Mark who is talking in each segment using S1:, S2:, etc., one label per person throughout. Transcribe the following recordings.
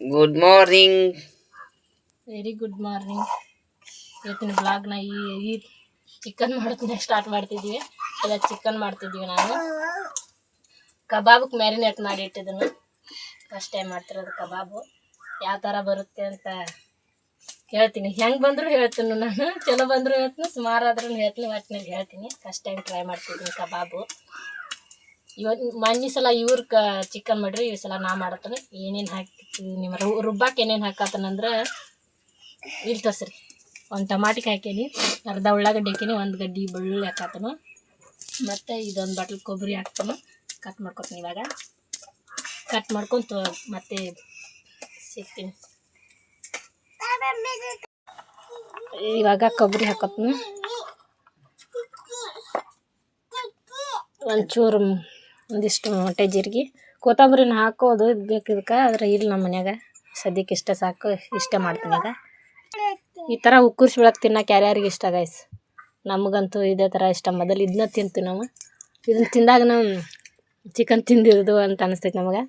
S1: Good morning
S2: very good morning ಇವತ್ತಿನ ಬ್ಲಾಗ್ನ ಈ ಈ ಚಿಕನ್ ಮಾಡ್ತೀನಿ ಸ್ಟಾರ್ಟ್ ಮಾಡ್ತಿದ್ವಿ. ಎಲ್ಲ ಚಿಕನ್ ಮಾಡ್ತಿದ್ವಿ ನಾನು. ಕಬಾಬ್ಗೆ ಮ್ಯಾರಿನೇಟ್ ಮಾಡಿ ಇಟ್ಟಿದ್ದನು ಫಸ್ಟ್ ಟೈಮ್ ಮಾಡ್ತಿರೋದು ಕಬಾಬು. ಯಾವ ಥರ ಬರುತ್ತೆ ಅಂತ ಹೇಳ್ತೀನಿ. ಹೆಂಗೆ ಬಂದರೂ ಹೇಳ್ತೀನಿ ನಾನು. ಚಲೋ ಬಂದರೂ ಹೇಳ್ತೀನಿ. ಸುಮಾರು ಆದ್ರೂ ಹೇಳ್ತೀನಿ. ಒಟ್ಟಿನಲ್ಲಿ ಹೇಳ್ತೀನಿ. ಫಸ್ಟ್ ಟೈಮ್ ಟ್ರೈ ಮಾಡ್ತಿದ್ದೀನಿ ಕಬಾಬು. ಇವತ್ತು ಮೊನ್ನೆ ಸಲ ಇವ್ರ ಚಿಕನ್ ಮಾಡಿರಿ ಈ ಸಲ ನಾ ಮಾಡ್ತೀನಿ. ಏನೇನು ಹಾಕ್ತಿವಿ ನಿಮ್ಮ ರು- ರುಬ್ಬಕ್ಕೆ ಏನೇನು ಹಾಕತ್ತನಂದ್ರೆ ಇಲ್ಲಿ ತೋರ್ಸ್ರಿ. ಒಂದು ಟಮಾಟಿಗೆ ಹಾಕೇನಿ, ಅರ್ಧ ಉಳ್ಳಾಗಡ್ಡಿ ಹಾಕೀನಿ, ಒಂದು ಗಡ್ಡಿ ಬೆಳ್ಳುಳ್ಳಿ ಹಾಕತ್ತನು. ಮತ್ತು ಇದೊಂದು ಬಾಟ್ಲ್ ಕೊಬ್ಬರಿ ಹಾಕ್ತಾನು ಕಟ್ ಮಾಡ್ಕೊತೀನಿ ಇವಾಗ. ಕಟ್ ಮಾಡ್ಕೊಂತ ಮತ್ತೆ ಸಿಗ್ತೀನಿ. ಇವಾಗ ಕೊಬ್ಬರಿ ಹಾಕತ್ತೀನಿ. ಒಂಚೂರು ಒಂದಿಷ್ಟು ಮೊಟ್ಟೆ ಜೀರಿಗೆ. ಕೊತ್ತಂಬರಿನ ಹಾಕೋದು ಬೇಕು ಇದಕ್ಕೆ ಆದರೆ ಇಲ್ಲ ನಮ್ಮ ಮನ್ಯಾಗ ಸದ್ಯಕ್ಕೆ ಇಷ್ಟ ಸಾಕು ಇಷ್ಟ ಮಾಡ್ತೀನಿ ಈಗ. ಈ ಥರ ಉಕ್ಕುರ್ಸಿ ಬೆಳಕು ತಿನ್ನಕ್ಕೆ ಯಾರ್ಯಾರಿಗೆ ಇಷ್ಟ ಗೈಸ್ ನಮಗಂತೂ ಇದೇ ಥರ ಇಷ್ಟ. ಮೊದಲು ಇದನ್ನ ತಿಂತೀವಿ ನಾವು. ಇದನ್ನ ತಿಂದಾಗ ನಾವು ಚಿಕನ್ ತಿಂದಿರೋದು ಅಂತ ಅನಿಸ್ತೈತೆ ನಮಗೆ.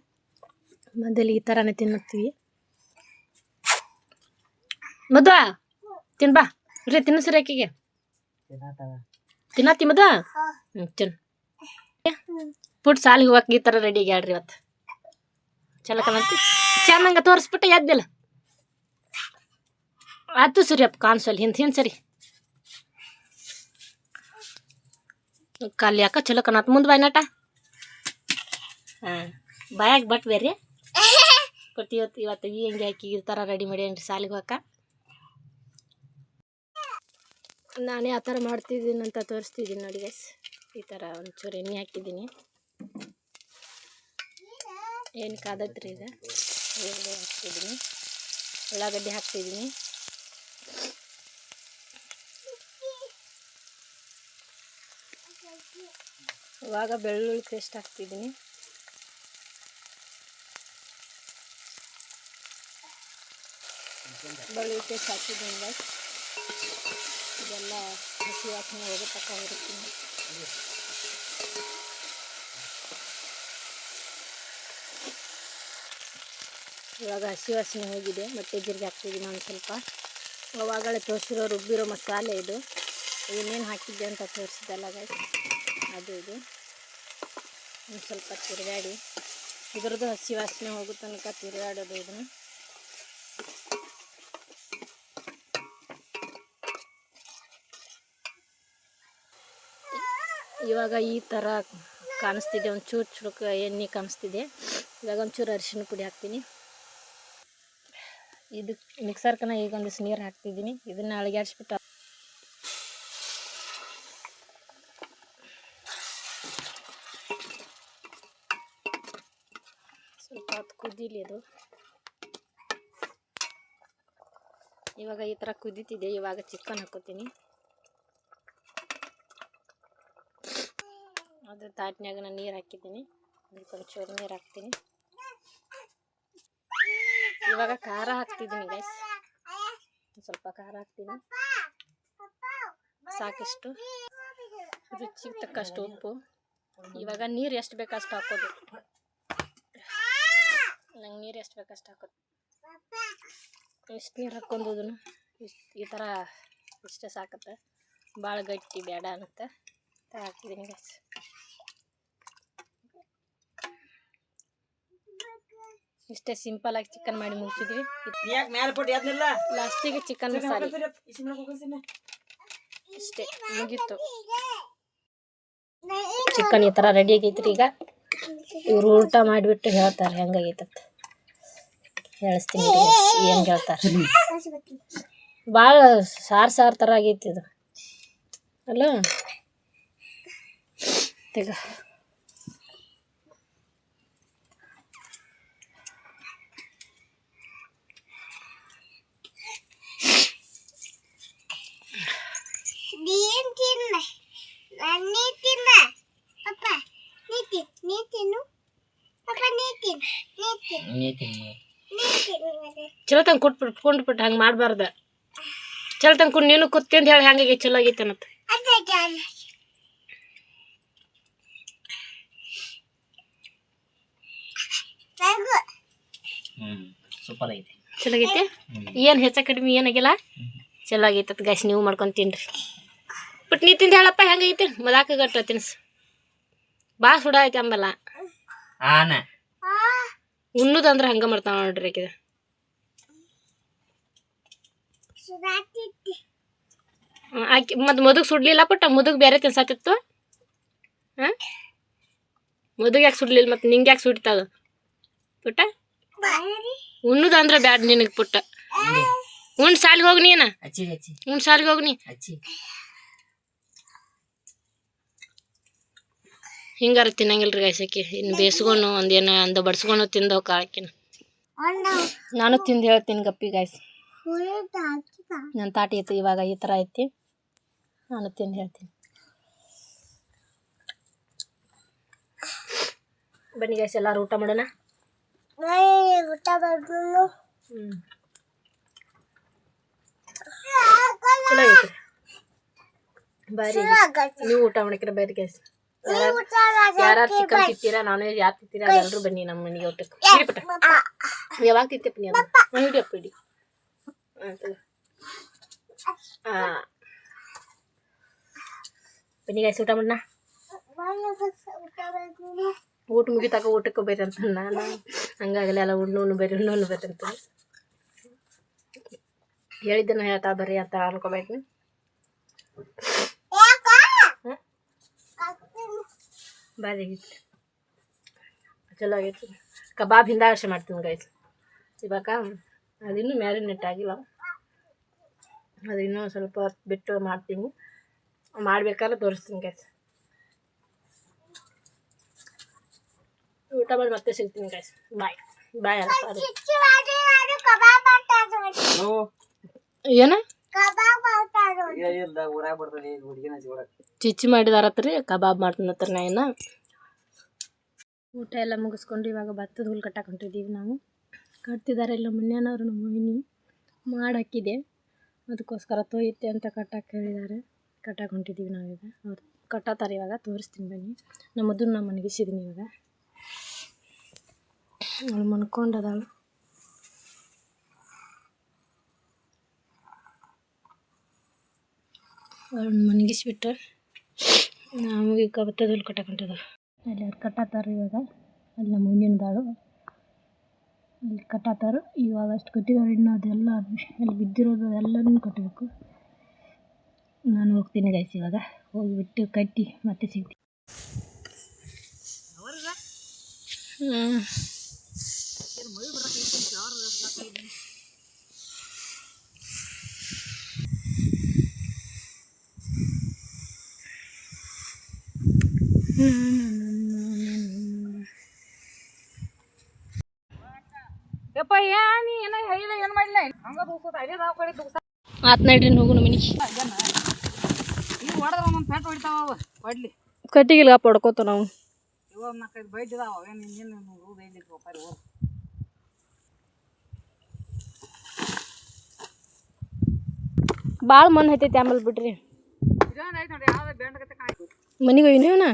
S2: ಮೊದಲು ಈ ಥರನೇ ತಿನ್ನುತ್ತೀವಿ. ಮದ್ವ ತಿನ್ಬಾ. ಇಲ್ಲೇ ತಿನ್ನಿಸ್ರಿ ಆಕೆಗೆ. ತಿನ್ನತ್ತಿ ಮದ್ವಾ? ಹ್ಞೂ ತಿನ್ನು. ಪುಟ್ ಸಾಲಿಗೆ ಹೋಗಕ್ಕೆ ಈ ಥರ ರೆಡಿ ಆಗ್ಯಾಳ್ರಿ ಇವತ್ತು ಚಲೋ ಕಾಣತ್ತಿ ಚೆನ್ನಾಗ ತೋರಿಸ್ಬಿಟ್ಟು ಎದ್ದಿಲ್ಲ. ಸರಿ ಅಪ್ಪ ಕಾನ್ಸಲ್ ಹಿಂದೆ ಹಿಂದೆ ಸರಿ. ಕಾಲಿ ಯಾಕ ಚಲೋ ಕಣತ್ ಮುಂದೆ ಬಾಯ್ ನಟ. ಹಾಂ, ಬಾಯಾಗ ಬಟ್ ಬೇರೆ ಕೊಟ್ಟು ಇವತ್ತು ಇವತ್ತು ಈ ಹೆಂಗೆ ಹಾಕಿ ಈ ಥರ ರೆಡಿ ಮಾಡ್ಯಾನ್ರಿ ಸಾಲಿಗೆ ಹೋಗಕ್ಕ ನಾನೇ ಆ ಥರ ಮಾಡ್ತಿದ್ದೀನಿ ಅಂತ ತೋರಿಸ್ತಿದ್ದೀನಿ ನೋಡಿ ಗೈಸ್ ಈ ಥರ ಒಂಚೂರು ಎಣ್ಣೆ ಹಾಕಿದ್ದೀನಿ ಏನು ಕಾದತ್ರಿ ಈಗ ಈರುಳ್ಳಿ ಹಾಕ್ತಿದ್ದೀನಿ. ಉಳ್ಳಾಗಡ್ಡಿ ಹಾಕ್ತಿದ್ದೀನಿ. ಇವಾಗ ಬೆಳ್ಳುಳ್ಳಿ ಪೇಸ್ಟ್ ಹಾಕ್ತಿದ್ದೀನಿ. ಬೆಳ್ಳುಳ್ಳಿ ಪೇಸ್ಟ್ ಹಾಕಿದ್ದೀನಿ. ಇದೆಲ್ಲ ಹಸಿ ವಾಸನೆ ಹೋಗೋ ತಕ್ಕ ಹುರುಕ್ತೀನಿ ಇವಾಗ ಹಸಿ ವಾಸನೆ ಹೋಗಿದೆ, ಮತ್ತೆ ಜೀರಿಗೆ ಹಾಕ್ತಿದ್ದೀನಿ ಒಂದು ಸ್ವಲ್ಪ. ಅವಾಗಲೇ ತೋರಿಸಿರೋ ರುಬ್ಬಿರೋ ಮಸಾಲೆ ಇದು. ಏನೇನು ಹಾಕಿದ್ದೆ ಅಂತ ತೋರಿಸಿದ್ದಲ್ಲ ಗೈಸ್ ಅದು ಇದು. ಒಂದು ಸ್ವಲ್ಪ ತಿರುಗಾಡಿ. ಇದ್ರದ್ದು ಹಸಿ ವಾಸನೆ ಹೋಗೋ ತನಕ ತಿರುಗಾಡೋದು ಇದನ್ನು. ಇವಾಗ ಈ ಥರ ಕಾಣಿಸ್ತಿದೆ, ಒಂಚೂರು ಚುರುಕು ಎಣ್ಣೆ ಕಾಣಿಸ್ತಿದೆ. ಇವಾಗ ಒಂಚೂರು ಅರಿಶಿನ ಪುಡಿ ಹಾಕ್ತೀನಿ. ಇದು ಮಿಕ್ಸರ್ಕನ ಈಗ ಒಂದಿಷ್ಟು ನೀರು ಹಾಕ್ತಿದ್ದೀನಿ. ಇದನ್ನ ಅಳಗ್ಯಾಡಿಸ್ಬಿಟ್ಟು ಸ್ವಲ್ಪ ಹೊತ್ತು ಕುದೀಲಿ ಅದು. ಇವಾಗ ಈ ಥರ ಕುದೀತಿದೆ. ಇವಾಗ ಚಿಕನ್ ಹಾಕೋತೀನಿ. ಅದು ತಾಟ್ನ್ಯಾಗ ನಾನು ನೀರು ಹಾಕಿದ್ದೀನಿ. ಅದಕ್ಕೆ ಒಂಚೂರು ನೀರು ಹಾಕ್ತೀನಿ. ಇವಾಗ ಖಾರ ಹಾಕ್ತಿದ್ದೀನಿ ಗೈಸ್ ಸ್ವಲ್ಪ ಖಾರ ಹಾಕ್ತೀನಿ. ಸಾಕಿಷ್ಟು. ರುಚಿಗೆ ತಕ್ಕಷ್ಟು ಉಪ್ಪು. ಇವಾಗ ನೀರು ಎಷ್ಟು ಬೇಕಷ್ಟು ಹಾಕೋದು? ನಂಗೆ ನೀರು ಎಷ್ಟು ಬೇಕಷ್ಟು ಹಾಕೋದು? ಎಷ್ಟು ನೀರು ಹಾಕ್ಕೊಂಡು ಅದನ್ನು ಇಷ್ಟು ಈ ಥರ ಇಷ್ಟೇ ಸಾಕತ್ತೆ. ಭಾಳ ಗಟ್ಟಿ ಬೇಡ ಅಂತ ಹಾಕ್ತಿದ್ದೀನಿ ಗೈಸ್ ಇಷ್ಟೇ ಸಿಂಪಲ್ ಆಗಿ ಚಿಕನ್ ಮಾಡಿ ಮುಗಿಸಿದ್ವಿ. ಲಾಸ್ಟಿಗೆ ಚಿಕನ್ ಮಸಾಲೆ. ಇಷ್ಟೇ ಮುಗೀತು. ಚಿಕನ್ ಈ ಥರ ರೆಡಿ ಆಗೈತ್ರಿ ಈಗ. ಇವ್ರು ಊಟ ಮಾಡಿಬಿಟ್ಟು ಹೇಳ್ತಾರೆ ಹೆಂಗಾಗೈತಂತ. ಹೇಳಿಸ್ತೀನಿ ಏನ್ ಹೇಳ್ತಾರೆ. ಭಾಳ ಸಾರು ಸಾರು ಥರ ಆಗೈತಿ ಇದು. ಅಲ್ಲ? ತೆಗ
S3: ನೀನ್ ತಿನ್ನ ನೀ ತಿನ್ನ ಪಪ್ಪ ನೀ ತಿನ್ ನೀ ತಿನ್ನು ಪಪ್ಪ ನೀ ತಿನ್ ನೀ ತಿನ್ ನೀ ತಿನ್ನು ಮತ್ತೆ
S2: ತಂಗ ತಂಗೆ ಕೊಟ್ಬಿಟ್ಟು ಕೊಂಡ್ಬಿಟ್ಟು ಹಂಗೆ ಮಾಡಬಾರ್ದ. ಚಲೋ ತಂಗ ಕುಂಡು ನೀನು ಕೂತ್ತಿ ಅಂತ ಹೇಳಿ ಹಂಗಾಗಿ ಚಲೋ ಆಗೈತೆ ಅನ್ನತ್ತೆ
S1: ಸೂಪರ್ ಐತಿ
S2: ಚಲೋ ಆಗೈತೆ? ಏನು ಹೆಚ್ಚ ಕಡಿಮೆ ಏನಾಗಿಲ್ಲ ಚಲೋ ಆಗೈತೆ ಗೈಸ್ ನೀವು ಮಾಡ್ಕೊಂಡು ತಿನ್ರಿ. ಬಟ್ ನೀ ತಿಂದು ಹೇಳಪ್ಪ ಹೆಂಗೈತೆ ಮದಾಕ ಗಟ್ಟ ತಿನ್ಸು. ಭಾಳ ಸುಡ ಐತೆ ಅಂಬಲ್ಲ
S1: ಆನ.
S2: ಉಣ್ಣುದಂದ್ರೆ ಹಂಗೆ ಮಾಡ್ತಾವ ನೋಡ್ರಿ ಆಕಿದ. ಆಕಿ ಮತ್ತು ಮುದುಗ್ ಸುಡ್ಲಿಲ್ಲ ಪುಟ್ಟ ಮುದುಗ್ ಬೇರೆ ತಿನ್ಸಾಕಿತ್ತು. ಹಾಂ ಮುದುಗ್ ಯಾಕೆ ಸುಡ್ಲಿಲ್ಲ ಮತ್ತು ನಿಂಗೆ ಯಾಕೆ ಸುಡಿತದ ಪುಟ್ಟ?
S3: ಬಾರಿ
S2: ಉಣ್ಣುದಂದ್ರೆ ಬ್ಯಾಡ ನಿನಗೆ ಪುಟ್ಟ. ಉಂಡ್ ಸಾಲಿಗೆ ಹೋಗಿ ನೀನು? ಉಂಡ್ ಸಾಲಿಗೆ ಹೋಗಿ ನೀ. ಹಿಂಗಾರ ತಿನ್ನಂಗಿಲ್ರಿ ಗಾಯ್ಸಕ್ಕೆ ಇನ್ನು ಬೇಸ್ಕೊಂಡು ಒಂದೇನು ಅಂದ ಬಡ್ಸ್ಕೊಂಡು ತಿಂದ ಕಾಳಕಿನ
S3: ಒಂದು
S2: ನಾನು ತಿಂದು ಹೇಳ್ತೀನಿ ಗಪ್ಪಿ ಗಾಯ್ಸ್ ನನ್ನ ತಾಟಿ ಇತ್ತು ಇವಾಗ ಈ ಥರ ಐತಿ. ನಾನು ತಿಂದು ಹೇಳ್ತೀನಿ. ಬನ್ನಿ ಗೈಸ್ ಎಲ್ಲರೂ ಊಟ ಮಾಡೋಣ?
S3: ಊಟ
S2: ಹ್ಞೂ ಚಲೋ ಐತ್ರಿ. ಬಾರಿ ನೀವು ಊಟ ಮಾಡಕ್ಕಿರ ಬೇರೆ ಗೈಸ್ ಯಾರು ಚಿಕನ್ ತಿತ್ತೀರಾ ನಾನ್ ಯಾರು ತಿತ್ತೀರಾ ಎಲ್ಲರೂ ಬನ್ನಿ ನಮ್ಮ ಮನೆಗೆ ಊಟಕ್ಕೆ. ಯಾವಾಗ ತಿಂತೇಪ್ಪ ನೀವು ಹಿಡಿಯಪ್ಪ ಇಡಿ ಹಾಂ ತಗೋ. ಹಾಂ ಬನ್ನಿ ಗೈಸ್ ಊಟ ಮಾಡೋಣ
S3: ಊಟ
S2: ಮುಗಿತಾಕ ಊಟಕ್ಕೆ ಅಂತ ನಾನು ಹಂಗಾಗಲ್ಲ ಎಲ್ಲ ಉಣ್ಣು ಉಣ್ಣು ಬೇರೆ ಉಣ್ಣು ಬೇರೆ ಅಂತ ಹೇಳಿದ್ದನ್ನು ಹೇಳ್ತಾ ಬರ್ರಿ ಅಂತ ಅನ್ಕೋಬೇಕು ಬಾರಿ ಚಲೋ ಆಗೈತಿ ಕಬಾಬ್ ಹಿಂದ ಅಷ್ಟೇ ಮಾಡ್ತೀನಿ ಗೈಸ್ ಇವಾಗ ಅದಿನ್ನೂ ಮ್ಯಾರಿನೇಟ್ ಆಗಿಲ್ಲ ಅದು ಇನ್ನೂ ಸ್ವಲ್ಪ ಹೊತ್ತು ಬಿಟ್ಟು ಮಾಡ್ತೀನಿ. ಮಾಡ್ಬೇಕಾದ್ರೆ ತೋರಿಸ್ತೀನಿ ಗೈಸ್ ಊಟ ಮಾಡಿ ಮತ್ತೆ ಸಿಗ್ತೀನಿ ಗೈಸ್ ಬಾಯ್ ಬಾಯ್ ಏನ?
S3: ಕಬಾಬ್ ಮಾಡ್ತಾರೋ
S1: ಇಲ್ಲ ಊರಾಗ ಬರ್ತದೆ ಹುಡುಗಿನ ಜೋಡ
S2: ಚಿಚ್ಚಿ ಮಾಡಿದಾರತ್ರಿ ಕಬಾಬ್ ಮಾಡ್ತೀನತ್ರ ನಾ ಇನ್ನ. ಊಟ ಎಲ್ಲ ಮುಗಿಸ್ಕೊಂಡು ಇವಾಗ ಭತ್ತದ ಹುಲ್ ಕಟ್ಟಕ್ಕೆ ಹೊಂಟಿದ್ದೀವಿ ನಾವು. ಕಟ್ತಿದ್ದಾರೆ ಇಲ್ಲ ಮುನ್ಯಾನವ್ರು ನಮ್ಮ ಮೊಯ್ನಿ ಮಾಡಿ ಹಾಕಿದೆ ಅದಕ್ಕೋಸ್ಕರ ತೊಯ್ತೆ ಅಂತ ಕಟ್ಟಕ್ಕೆ ಹೇಳಿದ್ದಾರೆ ಕಟ್ಟಕ್ಕೆ ಹೊಂಟಿದ್ದೀವಿ ನಾವೀಗ. ಅವ್ರು ಕಟ್ಟತ್ತಾರೆ ಇವಾಗ ತೋರಿಸ್ತೀನಿ ಬನ್ನಿ. ನಮ್ಮ ನಾನು ಮನಗಿಸಿದ್ದೀನಿ ಇವಾಗ. ಅವಳು ಮನ್ಕೊಂಡದಾಳು. ಅವ್ಳನ್ನ ಮನಗಿಸ್ಬಿಟ್ರೆ ನಾವು ಈಗ ಬತ್ತದಲ್ಲಿ ಕಟ್ಟಕ್ಕೆ ಹೊಂಟಿದ ಅಲ್ಲಿ ಅವ್ರು ಕಟ್ಟತ್ತಾರ ಇವಾಗ. ಅಲ್ಲಿ ನಮ್ಮ ಮುಂದಿನದಾಳು. ಅಲ್ಲಿ ಕಟ್ಟತ್ತಾರ ಇವಾಗ ಅಷ್ಟು ಕಟ್ಟಿದ್ದಾರೆ ಇನ್ನು ಅದೆಲ್ಲ ಅಲ್ಲಿ ಬಿದ್ದಿರೋದು ಎಲ್ಲನೂ ಕಟ್ಟಬೇಕು. ನಾನು ಹೋಗ್ತೀನಿ ಗೈಸ್ ಇವಾಗ. ಹೋಗಿಬಿಟ್ಟು ಕಟ್ಟಿ ಮತ್ತೆ ಸಿಗ್ತೀನಿ. ಹ್ಞೂ
S1: ಯಪ್ಪ ಏನಿ ಏನ ಹೇಳಿಲ್ಲ ಏನು ಮಾಡಿಲ್ಲ ಹಂಗ ದೂಸೋದು ಅದೇ ನಾವು ಕಡೆ ದೂಸ
S2: ಆತ್ ನಡ್ರಿ ಹೋಗು ನಮ್ಮ ಮನಿಗೆ
S1: ಈಗ ಹೊಡೆದ್ರೆ ಒಂದೊಂದು ಪೆಟ್ಟು ಹೊಡಿತಾವ ಅವ ಹೊಡ್ಲಿ.
S2: ಕಟ್ಟಿಗಿಲ್ಲ ಪಡ್ಕೋತ ನಾವು.
S1: ಇವಾಗ ನಾಲ್ಕೈದು ಬೈದಿದಾವ ಏನು ಇನ್ನೇನು ನೂರು ಐದು ಪರಿ ಹೋಗಿ
S2: ಭಾಳ ಮನ್ ಹತ್ತೈತಿ ಆಮೇಲೆ ಬಿಡ್ರಿ. ಮನೆಗೆ ಹೋಗಿನೇವನ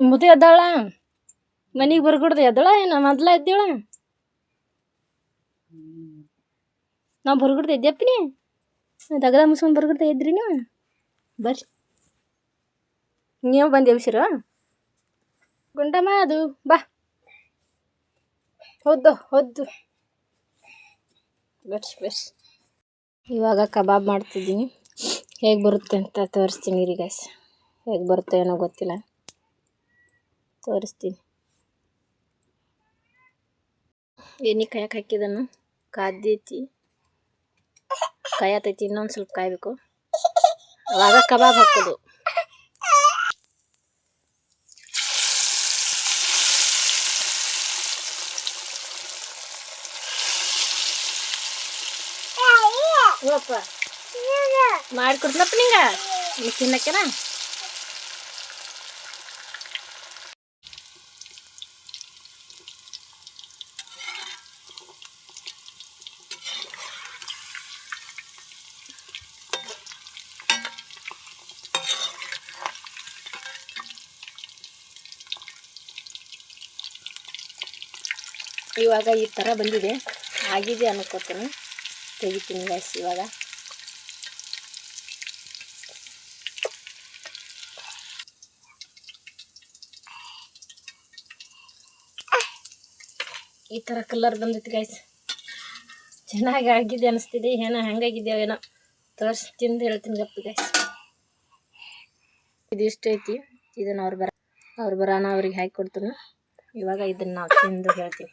S2: ಮುದ್ದೆ ಎದ್ದಾಳ? ಮನೆಗೆ ಬರ್ಕೊಡ್ದು, ಎದ್ದಳ ಏನು? ಮೊದ್ಲ ಎದ್ದೇಳ? ನಾವು ಬರ್ಕೊಡ್ದು ಎದ್ದೆಪ್ಪ ನೀ? ದಗದ ಮುಸ್ಕೊಂಡು ಬರ್ಗುಡ್ದು ಎದ್ರಿ ನೀವು? ಬರ್ರಿ. ನೀವು ಬಂದು ಎಬ್ಸಿರ? ಗುಂಡಮ್ಮ, ಅದು ಬಾ. ಹೊದ್ದು ಹೊದ್ದು. ಬಸ್ ಬಸ್ ಇವಾಗ ಕಬಾಬ್ ಮಾಡ್ತಿದ್ದೀನಿ. ಹೇಗೆ ಬರುತ್ತೆ ಅಂತ ತೋರಿಸ್ತೀನಿ ರೀ ಗ್ಯಾಸ್ ಹೇಗೆ ಬರುತ್ತೆ ಏನೋ ಗೊತ್ತಿಲ್ಲ. ತೋರಿಸ್ತೀನಿ. ಎಣ್ಣೆ ಕಾಯಕ್ಕೆ ಹಾಕಿದನು. ಕಾದೈತಿ. ಕಾಯತೈತಿ ಇನ್ನೊಂದು ಸ್ವಲ್ಪ ಕಾಯಬೇಕು. ಅವಾಗ ಕಬಾಬ್ ಹಾಕೋದು. ಮಾಡಿಕೊಡ್ಲಪ್ಪ ನಿಂಗ. ತಿನ್ನಕ್ಕೆನಾ? ಇವಾಗ ಈ ಥರ ಬಂದಿದೆ. ಆಗಿದೆ ಅನ್ಕೋತೀನಿ. ತೆಗಿತೀನಿ ಗ್ಯಾಸ್ ಇವಾಗ. ಈ ಥರ ಕಲರ್ ಬಂದೈತಿ ಗೈಸ್ ಚೆನ್ನಾಗಿ ಆಗಿದೆ ಅನಿಸ್ತಿದೆ. ಏನೋ ಹೆಂಗಾಗಿದೆ ಏನೋ. ತೋರಿಸಿ ತಿಂದು ಹೇಳ್ತೀನಿ ಗಪ್ಪಿ ಗೈಸ್ ಇದು ಇಷ್ಟ ಐತಿ. ಇದನ್ನ ಅವ್ರು ಬರ ಅವ್ರು ಬರೋಣ ಅವ್ರಿಗೆ ಹಾಕಿ ಕೊಡ್ತೀನಿ. ಇವಾಗ ಇದನ್ನ ನಾವು ತಿಂದು ಹೇಳ್ತೀನಿ.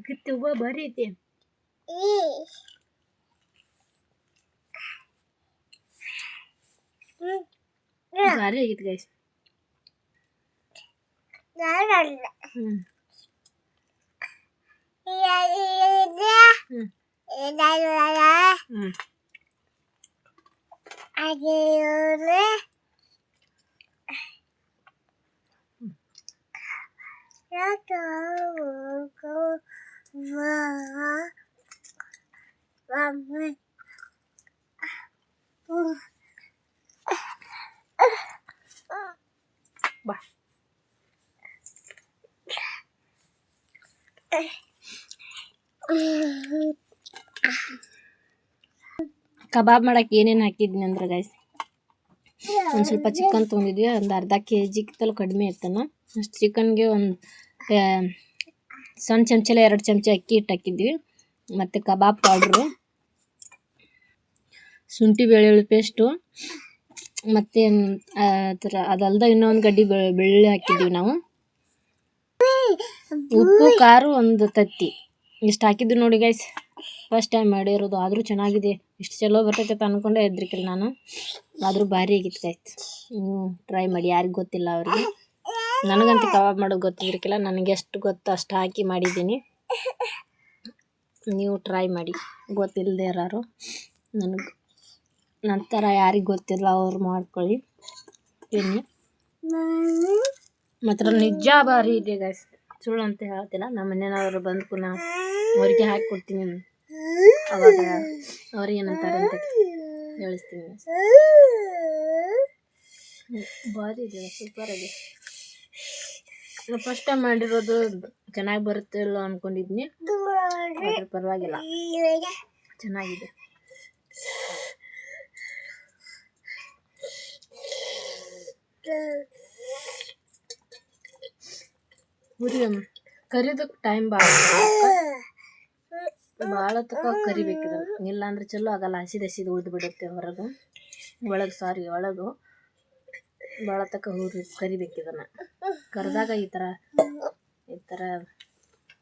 S2: ಗಪ್ಪ ಮಾಡಕ್ಕೆ ಸುಡತೈತಿ ಆಗತ್ತೆ ಹೂವ ಭಾರಿ ಐತಿ ಭಾರಿ ಆಗೈತಿ ಗೈಸ್ ಹ್ಞೂ ಹ್ಞೂ ಹ್ಞೂ ಬಾ ಕಬಾಬ್ ಮಾಡಕ್ಕೆ ಏನೇನು ಹಾಕಿದ್ನಿ ಅಂದ್ರೆ ಗೈಸ್ ಒಂದು ಸ್ವಲ್ಪ ಚಿಕನ್ ತೊಗೊಂಡಿದ್ವಿ ಒಂದು ಅರ್ಧ ಕೆ ಜಿಗಿಂತಲೂ ಕಡಿಮೆ ಇತ್ತನ ಅಷ್ಟು ಚಿಕನ್ಗೆ ಒಂದು ಸಣ್ಣ ಚಮಚಲೆ ಎರಡು ಚಮಚ ಅಕ್ಕಿ ಹಿಟ್ಟು ಹಾಕಿದ್ವಿ. ಮತ್ತು ಕಬಾಬ್ ಪೌಡ್ರು, ಶುಂಠಿ ಬೆಳ್ಳುಳ್ಳಿ ಪೇಸ್ಟು, ಮತ್ತು ಥರ ಅದಲ್ದ ಇನ್ನೊಂದು ಗಡ್ಡಿ ಬೆಳ್ಳುಳ್ಳಿ ಹಾಕಿದ್ವಿ ನಾವು. ಉಪ್ಪು, ಖಾರು ಒಂದು ತತ್ತಿ. ಇಷ್ಟು ಹಾಕಿದ್ದು ನೋಡಿ ಗೈಸ್ ಫಸ್ಟ್ ಟೈಮ್ ಮಾಡಿರೋದು. ಆದರೂ ಚೆನ್ನಾಗಿದೆ. ಇಷ್ಟು ಚಲೋ ಬರ್ತೈತೆ ಅಂತ ಅಂದ್ಕೊಂಡೆ ಇದ್ರಿಕಿಲ್ಲ ನಾನು. ಆದರೂ ಭಾರಿ ಆಗಿತ್ತು ಗೈಸ್ ನೀವು ಟ್ರೈ ಮಾಡಿ. ಯಾರಿಗೂ ಗೊತ್ತಿಲ್ಲ ಅವ್ರಿಗೆ. ನನಗಂತೂ ಕಬಾಬ್ ಮಾಡೋದು ಗೊತ್ತಿದ್ರಿಕ್ಕಿಲ್ಲ ನನಗೆ ಎಷ್ಟು ಗೊತ್ತು, ಅಷ್ಟು ಹಾಕಿ ಮಾಡಿದ್ದೀನಿ. ನೀವು ಟ್ರೈ ಮಾಡಿ. ಗೊತ್ತಿಲ್ಲದೆ ಇರೋರು ನನಗೆ. ನಂತರ ಯಾರಿಗೆ ಗೊತ್ತಿಲ್ಲ ಅವ್ರು ಮಾಡ್ಕೊಳ್ಳಿ. ತಿನ್ನಿ ಮಾತ್ರ ನಿಜ ಭಾರಿ ಇದೆ ಗೈಸ್ ಸುಳ್ಳು ಅಂತ ಹೇಳ್ತಿಲ್ಲ ನಮ್ಮ ಮನೆಯವರು ಬಂದು ಪುನಃ ಅವ್ರಿಗೆ ಹಾಕಿ ಕೊಡ್ತೀನಿ. ಅವಾಗ ಅವ್ರಿಗೇನಂತಾರೆ ಅಂತ ಹೇಳಿಸ್ತೀನಿ. ಭಾರಿ ಇದೆ ಸೂಪರ್ ಆಗಿದೆ. ಫಸ್ಟ್ ಟೈಮ್ ಮಾಡಿರೋದು ಚೆನ್ನಾಗಿ ಬರುತ್ತೆ ಇಲ್ಲ ಅನ್ಕೊಂಡಿದ್ನಿ. ಆದ್ರೆ ಪರವಾಗಿಲ್ಲ. ಚೆನ್ನಾಗಿದೆ. ಹುರಿಯಮ್ಮ ಕರಿಯೋದಕ್ಕೆ ಟೈಮ್ ಭಾಳ ಭಾಳ ತಕ ಕರಿಬೇಕು ಇಲ್ಲ ಅಂದ್ರೆ ಚಲೋ ಆಗಲ್ಲ. ಹಸಿದು ಹಸಿದು ಉಳಿದು ಬಿಡುತ್ತೆ ಹೊರಗೆ. ಒಳಗೆ ಸಾರಿ ಒಳಗು. ಭಾಳ ತಕ ಹುರಿ ಕರಿಬೇಕು ಇದನ್ನು ಕರೆದಾಗ ಈ ಥರ ಈ ಥರ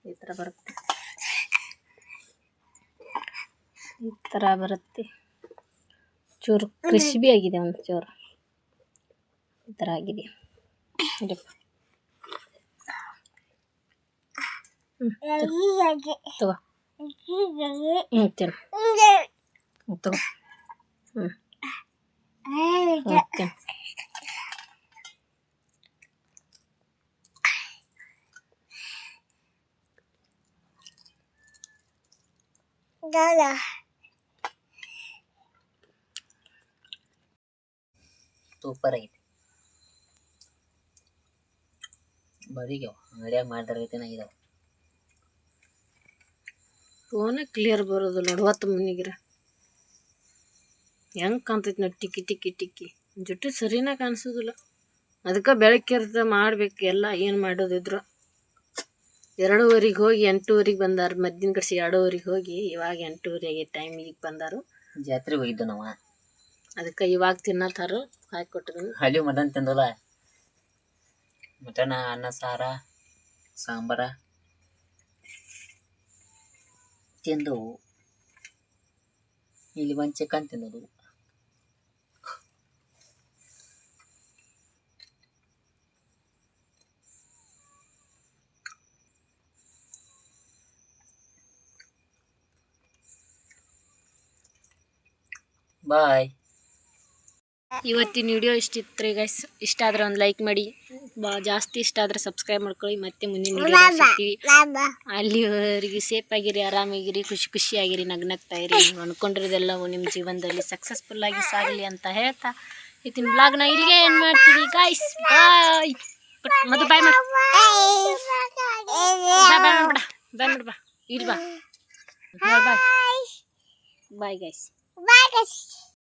S2: ಈ ಥರ ಬರುತ್ತೆ ಈ ಥರ ಬರುತ್ತೆ ಚೂರು ಕ್ರಿಸ್ಪಿ ಆಗಿದೆ ಒಂದು ಚೂರು ಈ ಥರ ಆಗಿದೆ ಇದಪ್ಪ ತಗೋ ಹ್ಞೂ ತಿನ್ನು ಹ್ಞೂ ತಗೋ ಹ್ಞೂ ಹ್ಞೂ ತಿನ್ನು
S4: ಸೂಪರ್ ಆಗೈತಿ. ಬರೀಗ್ಯಾವ ಅಂಗಡಿಯಾಗ ಮಾಡಿದ್ರೆ ಇದಾವ.
S2: ಫೋನ ಕ್ಲಿಯರ್ ಬರೋದು ನಡುವತ್ತ ಮುನಿಗಿರ ಹೆಂಗೆ ಕಾಣ್ತೈತಿ ನೋಡಿ ಟಿಕ್ಕಿ ಟಿಕ್ಕಿ ಟಿಕ್ಕಿ. ಜುಟ್ಟು ಸರಿನ ಕಾಣಿಸೋದಿಲ್ಲ. ಅದಕ್ಕೆ ಬೆಳಕಿರ್ತ ಮಾಡ್ಬೇಕು ಎಲ್ಲ ಏನು ಮಾಡೋದಿದ್ರು. ಎರಡೂವರೆಗೆ ಹೋಗಿ ಎಂಟೂವರೆಗೆ ಬಂದಾರ ಮದ್ದಿನ ಕಡೆ ಎರಡೂವರೆಗೆ ಹೋಗಿ ಇವಾಗ ಎಂಟೂವರೆ ಆಗೈತೆ ಟೈಮ್ ಈಗ ಬಂದಾರು.
S4: ಜಾತ್ರೆಗೆ ಹೋಗಿದ್ದು ನಾವು?
S2: ಅದಕ್ಕೆ ಇವಾಗ ತಿನ್ನತ್ತಾರು ಹಾಕಿ ಕೊಟ್ಟಿದ್ದೀನಿ
S4: ಅಲ್ಲಿ ಮಟನ್ ತಿಂದಲ್ಲ? ಮಟನ್ ಅನ್ನ ಸಾರ ಸಾಂಬಾರ? ತಿಂದು ಇಲ್ಲಿ ಒಂದು ಚಿಕನ್ ತಿನ್ನೋದು. ಬಾಯ್
S2: ಇವತ್ತಿನ ವಿಡಿಯೋ ಇಷ್ಟಿತ್ತು ರೀ ಗೈಸ್ ಇಷ್ಟ ಆದ್ರೆ ಒಂದು ಲೈಕ್ ಮಾಡಿ. ಬಾ ಜಾಸ್ತಿ ಇಷ್ಟ ಆದ್ರೆ ಸಬ್ಸ್ಕ್ರೈಬ್ ಮಾಡ್ಕೊಳ್ಳಿ. ಮತ್ತೆ ಮುಂದಿನ ವಿಡಿಯೋ ಸಿಗ್ತೀವಿ. ಅಲ್ಲಿವರೆಗೆ ಸೇಫ್ ಆಗಿರಿ ಆರಾಮಾಗಿರಿ ಖುಷಿ ಖುಷಿಯಾಗಿರಿ ನಗ್ನಗ್ತಾ ಇರಿ ಅನ್ಕೊಂಡಿರೋದೆಲ್ಲವೂ ನಿಮ್ಮ ಜೀವನದಲ್ಲಿ ಸಕ್ಸಸ್ಫುಲ್ ಆಗಿ ಸಾಗಲಿ ಅಂತ ಹೇಳ್ತಾ ಇವತ್ತಿನ ಬ್ಲಾಗ್ನ ಇಲ್ಲಿಗೆ ಏನು ಮಾಡ್ತೀವಿ ಗಾಯ್ಸ್ ಬಾಯ್ ಮದು ಬಾಯ್ ಮಾಡು. ಬಾಯ್ ಬಾಯ್ ಮಾಡ್ಬೇಡ ಬಾಯ್ ಮಾಡ್ಬಾ ಇಲ್ಲಿ ಬಾ. ಬಾಯ್ ಬಾಯ್ ಬಾಯ್ ಗೈಸ್
S3: ಬಾಯ್